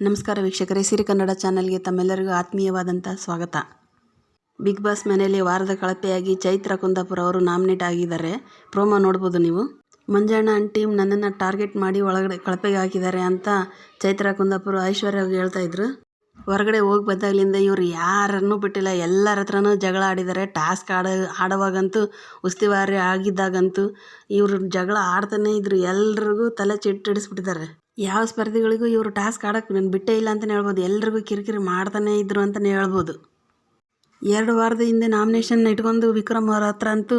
ನಮಸ್ಕಾರ ವೀಕ್ಷಕರೇ, ಸಿರಿ ಕನ್ನಡ ಚಾನಲ್ಗೆ ತಮ್ಮೆಲ್ಲರಿಗೂ ಆತ್ಮೀಯವಾದಂಥ ಸ್ವಾಗತ. ಬಿಗ್ ಬಾಸ್ ಮನೆಯಲ್ಲಿ ವಾರದ ಕಳಪೆಯಾಗಿ ಚೈತ್ರ ಕುಂದಾಪುರ ಅವರು ನಾಮಿನೇಟ್ ಆಗಿದ್ದಾರೆ. ಪ್ರೋಮೋ ನೋಡ್ಬೋದು ನೀವು. ಮಂಜಣ್ಣ ಟೀಮ್ ನನ್ನನ್ನು ಟಾರ್ಗೆಟ್ ಮಾಡಿ ಒಳಗಡೆ ಕಳಪೆಗೆ ಹಾಕಿದ್ದಾರೆ ಅಂತ ಚೈತ್ರ ಕುಂದಾಪುರ ಐಶ್ವರ್ಯ ಹೇಳ್ತಾ ಇದ್ರು. ಹೊರಗಡೆ ಹೋಗಿ ಬಂದಾಗಲಿಂದ ಇವರು ಯಾರನ್ನು ಬಿಟ್ಟಿಲ್ಲ, ಎಲ್ಲರ ಹತ್ರನೂ ಜಗಳ ಆಡಿದ್ದಾರೆ. ಟಾಸ್ಕ್ ಆಡ, ಆಡುವಾಗಂತೂ, ಉಸ್ತುವಾರಿ ಆಗಿದ್ದಾಗಂತೂ ಇವರು ಜಗಳ ಆಡ್ತಾನೇ ಇದ್ರು. ಎಲ್ರಿಗೂ ತಲೆ ಚಿಟ್ಟಿಡಿಸ್ಬಿಟ್ಟಿದ್ದಾರೆ ಯಾವ ಸ್ಪರ್ಧಿಗಳಿಗೂ ಇವರು ಟಾಸ್ಕ್ ಆಡೋಕ್ಕೆ ನಾನು ಬಿಟ್ಟೇ ಇಲ್ಲ ಅಂತಲೇ ಹೇಳ್ಬೋದು. ಎಲ್ರಿಗೂ ಕಿರಿಕಿರಿ ಮಾಡ್ತಾನೇ ಇದ್ರು ಅಂತಲೇ ಹೇಳ್ಬೋದು. ಎರಡು ವಾರದ ಹಿಂದೆ ನಾಮಿನೇಷನ್ ಇಟ್ಕೊಂಡು ವಿಕ್ರಮ್ ಅವರ ಹತ್ರ ಅಂತೂ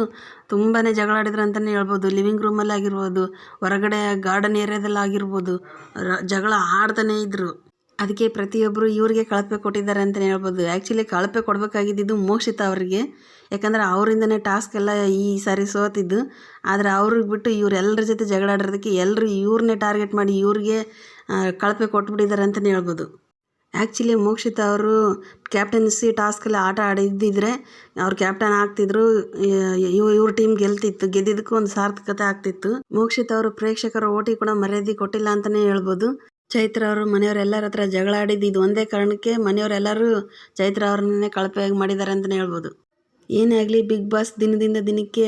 ತುಂಬಾ ಜಗಳ ಆಡಿದ್ರು ಅಂತಲೇ ಹೇಳ್ಬೋದು. ಲಿವಿಂಗ್ ರೂಮಲ್ಲಿ ಆಗಿರ್ಬೋದು ಹೊರಗಡೆ ಗಾರ್ಡನ್ ಏರಿಯಾದಲ್ಲಿ ಆಗಿರ್ಬೋದು ಜಗಳ ಆಡ್ತಾನೆ ಇದ್ದರು ಅದಕ್ಕೆ ಪ್ರತಿಯೊಬ್ಬರು ಇವರಿಗೆ ಕಳಪೆ ಕೊಟ್ಟಿದ್ದಾರೆ ಅಂತಲೇ ಹೇಳ್ಬೋದು. ಆ್ಯಕ್ಚುಲಿ ಕಳಪೆ ಕೊಡಬೇಕಾಗಿದ್ದು ಮೋಕ್ಷಿತ ಅವರಿಗೆ. ಯಾಕಂದರೆ ಅವರಿಂದನೇ ಟಾಸ್ಕ್ ಎಲ್ಲ ಈ ಸಾರಿ ಸೋತಿದ್ದು. ಆದರೆ ಅವ್ರಿಗೆ ಬಿಟ್ಟು ಇವರೆಲ್ಲರ ಜೊತೆ ಜಗಳ ಆಡಿರೋದಕ್ಕೆ ಎಲ್ಲರೂ ಇವ್ರನ್ನೇ ಟಾರ್ಗೆಟ್ ಮಾಡಿ ಇವ್ರಿಗೆ ಕಳಪೆ ಕೊಟ್ಬಿಟ್ಟಿದ್ದಾರೆ ಅಂತಲೇ ಹೇಳ್ಬೋದು. ಆ್ಯಕ್ಚುಲಿ ಮೋಕ್ಷಿತ ಅವರು ಕ್ಯಾಪ್ಟನ್ಸಿ ಟಾಸ್ಕಲ್ಲಿ ಆಟ ಆಡಿದ್ದಿದ್ರೆ ಅವ್ರು ಕ್ಯಾಪ್ಟನ್ ಆಗ್ತಿದ್ರು. ಇವ್ ಇವ್ರ ಟೀಮ್ ಗೆಲ್ತಿತ್ತು. ಗೆದ್ದಿದ್ದಕ್ಕೂ ಒಂದು ಸಾರ್ಥಕತೆ ಆಗ್ತಿತ್ತು. ಮೋಕ್ಷಿತ ಅವರು ಪ್ರೇಕ್ಷಕರ ಓಟಿ ಕೂಡ ಮರ್ಯಾದೆ ಕೊಟ್ಟಿಲ್ಲ ಅಂತಲೇ ಹೇಳ್ಬೋದು. ಚೈತ್ರ ಅವರು ಮನೆಯವರೆಲ್ಲರ ಹತ್ರ ಜಗಳ ಆಡಿದ್ದು ಇದು ಒಂದೇ ಕಾರಣಕ್ಕೆ ಮನೆಯವರೆಲ್ಲರೂ ಚೈತ್ರ ಅವ್ರನ್ನೇ ಕಳಪೆಯಾಗಿ ಮಾಡಿದ್ದಾರೆ ಅಂತಲೇ ಹೇಳ್ಬೋದು. ಏನೇ ಆಗಲಿ ಬಿಗ್ ಬಾಸ್ ದಿನದಿಂದ ದಿನಕ್ಕೆ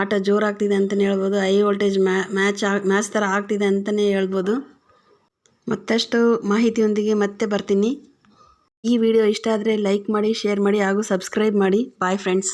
ಆಟ ಜೋರಾಗ್ತಿದೆ ಅಂತಲೇ ಹೇಳ್ಬೋದು. ಹೈ ವೋಲ್ಟೇಜ್ ಮ್ಯಾಚ್ ಮ್ಯಾಚ್ ಥರ ಆಗ್ತಿದೆ ಅಂತಲೇ ಹೇಳ್ಬೋದು. ಮತ್ತಷ್ಟು ಮಾಹಿತಿಯೊಂದಿಗೆ ಮತ್ತೆ ಬರ್ತೀನಿ. ಈ ವಿಡಿಯೋ ಇಷ್ಟ ಆದರೆ ಲೈಕ್ ಮಾಡಿ, ಶೇರ್ ಮಾಡಿ ಹಾಗೂ ಸಬ್ಸ್ಕ್ರೈಬ್ ಮಾಡಿ. Bye friends.